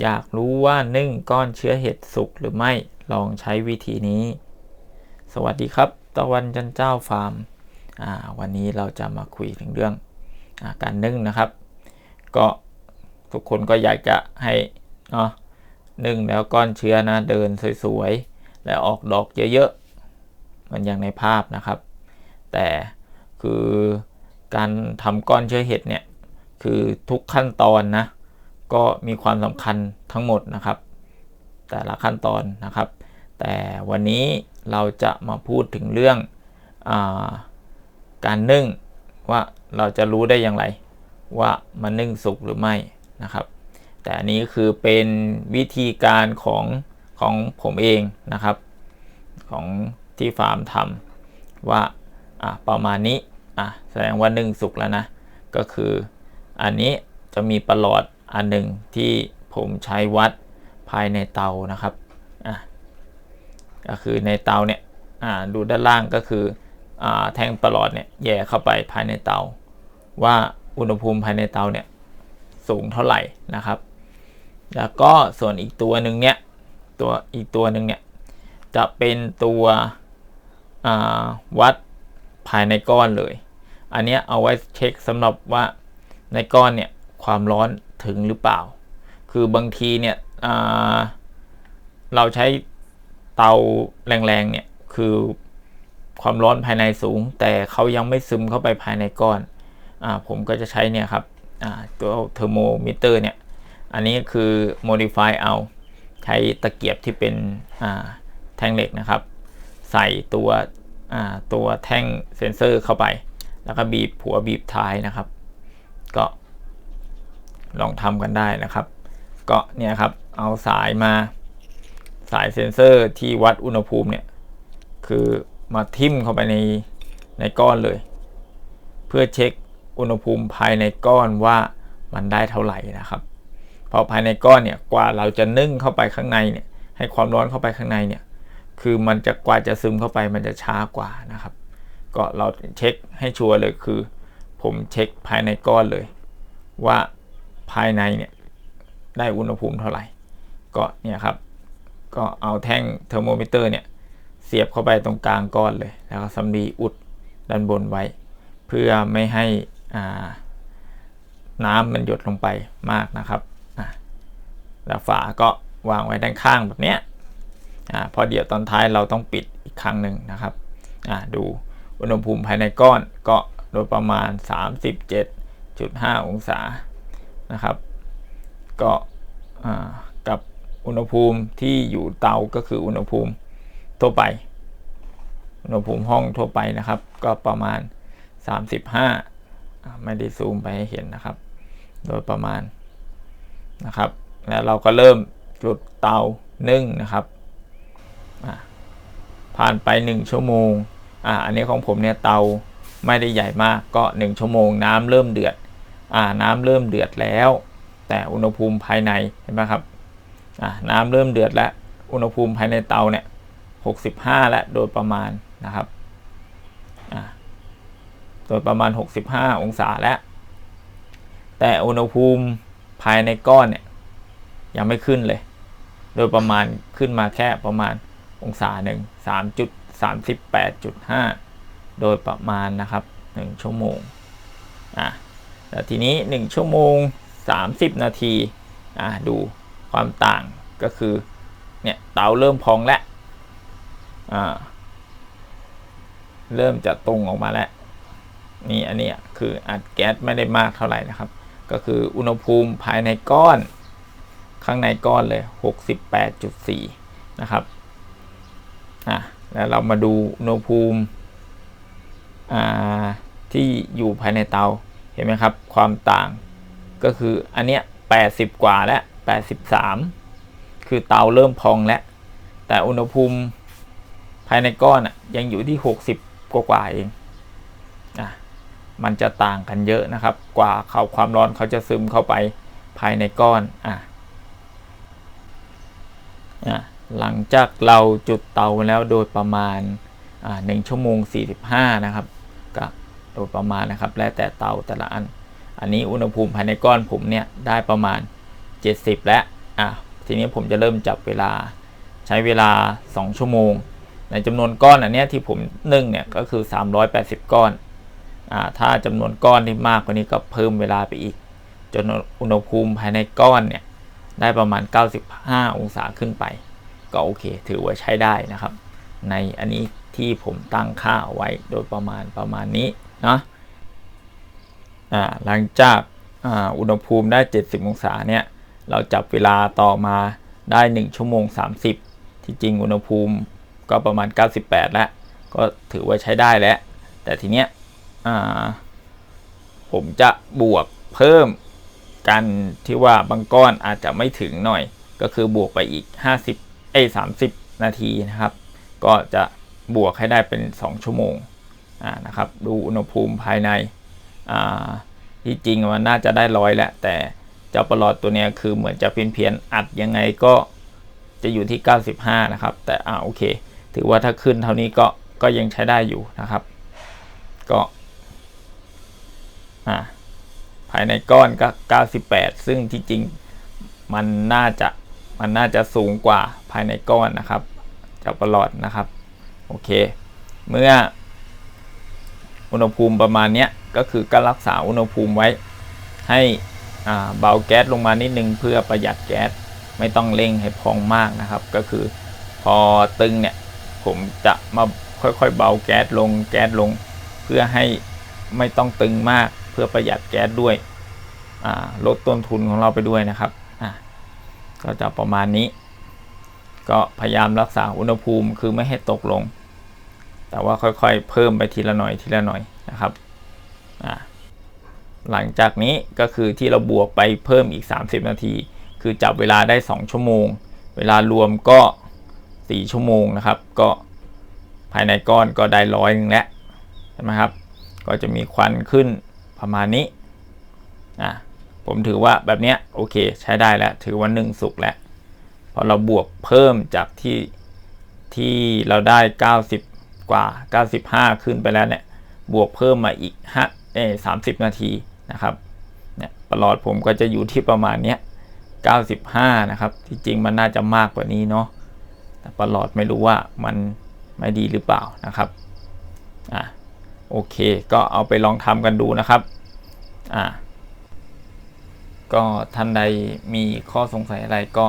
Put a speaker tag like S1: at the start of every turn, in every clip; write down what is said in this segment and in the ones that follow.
S1: อยากรู้ว่านึ่งก้อนเชื้อเห็ดสุกหรือไม่ลองใช้วิธีนี้ สวัสดีครับ ตะวันจันเจ้าฟาร์มวันนี้เราจะมาคุยถึงเรื่องอการนึ่งนะครับ ก็ทุกคนก็อยากจะให้เนาะนึ่งแล้วก้อนเชื้อนะเดินสวยๆ และออกดอกเยอะๆ มันอย่างในภาพนะครับ แต่คือการทำก้อนเชื้อเห็ดเนี่ยคือทุกขั้นตอนนะ ก็มีความสำคัญทั้งหมดนะครับ แต่ละขั้นตอนนะครับ แต่วันนี้เราจะมาพูดถึงเรื่องอาการนึ่งว่าเราจะรู้ได้อย่างไร ว่ามันนึ่งสุกหรือไม่นะครับ แต่อันนี้คือเป็นวิธีการของของผมเองนะครับ ของที่ฟาร์มทำว่าอะประมาณนี้อะแสดงว่านึ่งสุกแล้วนะ ก็คืออันนี้จะมีประหลอด อันหนึ่งที่ผมใช้วัดภายในเตานะครับอะก็คือในเตาเนี่ยอ่าดูด้านล่างก็คืออ่าแท่งประหลอดเนี่ยแย่เข้าไปภายในเตา ว่าอุณหภูมิภายในเตาเนี่ยสูงเท่าไหร่นะครับ แล้วก็ส่วนอีกตัวหนึ่งเนี่ยตัวอีกตัวหนึ่งเนี่ยจะเป็นตัววัดภายในก้อนเลย อันนี้เอาไว้เช็คสำหรับว่าในก้อนเนี่ยความร้อน ถึงหรือเปล่า คือบางทีเนี่ยเราใช้เตาแรงๆเนี่ยคือความร้อนภายในสูง แต่เขายังไม่ซึมเข้าไปภายในก้อนอผมก็จะใช้เนี่ยครับตัวเทอร์โมมิเตอร์เนี่ยอันนี้คือ modify เอาใช้ตะเกียบที่เป็นแท่งเหล็กนะครับ ใส่ตัวตัวแท่งเซนเซอร์เข้าไป แล้วก็บีบหัวบีบท้ายนะครับ ก็ ลองทำกันได้นะครับ ก็เนี่ยครับเอาสายมาสายเซนเซอร์ที่วัดอุณหภูมิเนี่ยคือมาทิ่มเข้าไปในในก้อนเลย เพื่อเช็คอุณหภูมิภายในก้อนว่ามันได้เท่าไหร่นะครับพอภายในก้อนเนี่ยกว่าเราจะนึ่งเข้าไปข้างในเนี่ยให้ความร้อนเข้าไปข้างในเนี่ยคือมันจะกว่าจะซึมเข้าไปมันจะช้ากว่านะครับ ก็เราเช็คให้ชัวร์เลยคือ ผมเช็คภายในก้อนเลย ว่า ภายในเนี่ยได้อุณหภูมิเท่าไหร่ ก็เนี่ยครับ ก็เอาแท่งเทอร์โมมิเตอร์เนี่ยเสียบเข้าไปตรงกลางก้อนเลย แล้วก็สำลีอุดด้านบนไว้ เพื่อไม่ให้น้ำมันหยดลงไปมากนะครับแล้วฝาก็วางไว้ด้านข้างแบบนี้อ่าพอเดี๋ยวตอนท้ายเราต้องปิดอีกครั้งหนึ่งนะครับอ่าดูอุณหภูมิภายในก้อนก็โดยประมาณ 37.5 องศา นะครับ ก็กับอุณหภูมิที่อยู่เตาก็คืออุณหภูมิทั่วไป อุณหภูมิห้องทั่วไปนะครับ ก็ประมาณ 35 ไม่ได้ซูมไปให้เห็นนะครับ โดยประมาณนะครับ แล้วเราก็เริ่มจุดเตานึ่งนะครับผ่านไป 1 ชั่วโมงอ่าอันนี้ของผมเนี่ยเตาไม่ได้ใหญ่มากก็ 1 ชั่วโมงน้ำเริ่มเดือด น้ำเริ่มเดือดแล้ว แต่อุณหภูมิภายในเห็นไหมครับน้ำเริ่มเดือดแล้ว อุณหภูมิภายในเตาเนี่ย65แล้วโดยประมาณนะครับโดยประมาณ 65 องศาแล้ว แต่อุณหภูมิภายในก้อนเนี่ยยังไม่ขึ้นเลย โดยประมาณขึ้นมาแค่ประมาณองศาหนึ่งสามจุดสามสิบแปดจุดห้าโดยประมาณนะครับหนึ่งชั่วโมงอะ แล้วทีนี้หนึ่งชั่วโมงสามสิบนาทีอะดูความต่างก็คือเนี่ยเตาเริ่มพองแล้วอ่าเริ่มจะตรงออกมาแล้วนี่อันนี้คืออัดแก๊สไม่ได้มากเท่าไหร่นะครับ ก็คืออุณหภูมิภายในก้อน ข้างในก้อนเลย 68.4 นะครับอะแล้วเรามาดูอุณหภูมิที่อยู่ภายในเตา เห็นไหมครับ ความต่างก็คืออันเนี้ย80กว่าแล้ว83คือเตาเริ่มพองแล้ว แต่อุณหภูมิภายในก้อนอะยังอยู่ที่60กว่ากว่าเองอะมันจะต่างกันเยอะนะครับ กว่าเขาความร้อนเขาจะซึมเข้าไปภายในก้อนอะหลังจากเราจุดเตาแล้วโดยประมาณหนึ่งชั่วโมง 45 นะครับก็ โดยประมาณนะครับ แล้วแต่เตาแต่ละอัน อันนี้อุณหภูมิภายในก้อนผมเนี่ยได้ประมาณ 70 แล้วอะทีนี้ผมจะเริ่มจับเวลาใช้เวลา 2 ชั่วโมง ในจำนวนก้อนอันนี้ที่ผมนึ่งเนี่ยก็คือ 380 ก้อนอ่าถ้าจำนวนก้อนที่มากกว่านี้ก็เพิ่มเวลาไปอีก จนอุณหภูมิภายในก้อนเนี่ยได้ประมาณ 95 องศาขึ้นไป ก็โอเค ถือว่าใช้ได้นะครับ ในอันนี้ที่ผมตั้งค่าเอาไว้โดยประมาณประมาณนี้ นะอ่าหลังจากอ่าอุณหภูมิได้ 70 องศาเนี่ยเราจับเวลาต่อมาได้ 1 ชั่วโมง 30 ที่จริงอุณหภูมิก็ประมาณ 98 แล้ว ก็ถือว่าใช้ได้แล้ว แต่ทีเนี้ยอ่าผมจะบวกเพิ่มกันที่ว่าบางก้อนอาจจะไม่ถึงหน่อย ก็คือบวกไปอีก 50 เอ้ย30 นาทีนะครับ ก็จะบวกให้ได้เป็น 2 ชั่วโมง นะครับดูอุณหภูมิภายในที่จริงมันน่าจะได้ร้อยแหละแต่เจ้าประหลอดตัวนี้คือเหมือนจะเพี้ยนเพียนๆอัดยังไงก็จะอยู่ที่ 95 นะครับ แต่อ่าโอเค ถือว่าถ้าขึ้นเท่านี้ก็ก็ยังใช้ได้อยู่นะครับ ก็อ่าภายในก้อนก็ 98 ซึ่งที่จริงมันน่าจะมันน่าจะสูงกว่าภายในก้อนนะครับเจ้าประหลอดนะครับ โอเค เมื่อ อุณหภูมิประมาณนี้ก็คือก็รักษาอุณหภูมิไว้ ให้เบาแก๊สลงมานิดนึงเพื่อประหยัดแก๊สไม่ต้องเร่งให้พองมากนะครับ ก็คือพอตึงเนี่ยผมจะมาค่อยๆ เบาแก๊สลงแก๊สลง เพื่อให้ไม่ต้องตึงมากเพื่อประหยัดแก๊สด้วยลดต้นทุนของเราไปด้วยนะครับก็จะประมาณนี้ ก็พยายามรักษาอุณหภูมิคือไม่ให้ตกลง แต่ว่าค่อยๆ เพิ่มไปทีละหน่อยทีละหน่อยนะครับหลังจากนี้ก็คือที่เราบวกไปเพิ่มอีก 30 นาที คือจับเวลาได้ 2 ชั่วโมง เวลารวมก็ 4 ชั่วโมงนะครับ ก็ภายในก้อนก็ได้ร้อยนึงแล้วใช่ไหมครับ ก็จะมีควันขึ้นประมาณนี้อะผมถือว่าแบบนี้โอเคใช้ได้แล้ว ถือว่าหนึ่งสุกแล้วพอเราบวกเพิ่มจากที่ที่เราได้ 90 กว่า 95 ขึ้นไปแล้วเนี่ย บวกเพิ่มมาอีก5เอสามสิบนาทีนะครับ เนี่ยประหลอดผมก็จะอยู่ที่ประมาณเนี้ย95 นะครับ ที่จริงมันน่าจะมากกว่านี้เนาะ แต่ประหลอดไม่รู้ว่ามันไม่ดีหรือเปล่านะครับ อะโอเค ก็เอาไปลองทำกันดูนะครับ อะก็ท่านใดมีข้อสงสัยอะไรก็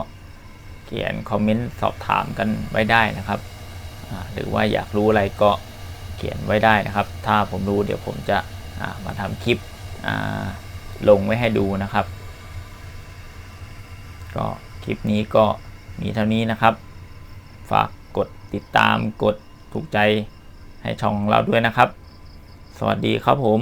S1: เขียนคอมเมนต์สอบถามกันไว้ได้นะครับ หรือว่าอยากรู้อะไรก็เขียนไว้ได้นะครับ ถ้าผมรู้เดี๋ยวผมจะมาทำคลิปลงไว้ให้ดูนะครับ ก็คลิปนี้ก็มีเท่านี้นะครับ ฝากกดติดตามกดถูกใจให้ช่องของเราด้วยนะครับ สวัสดีครับผม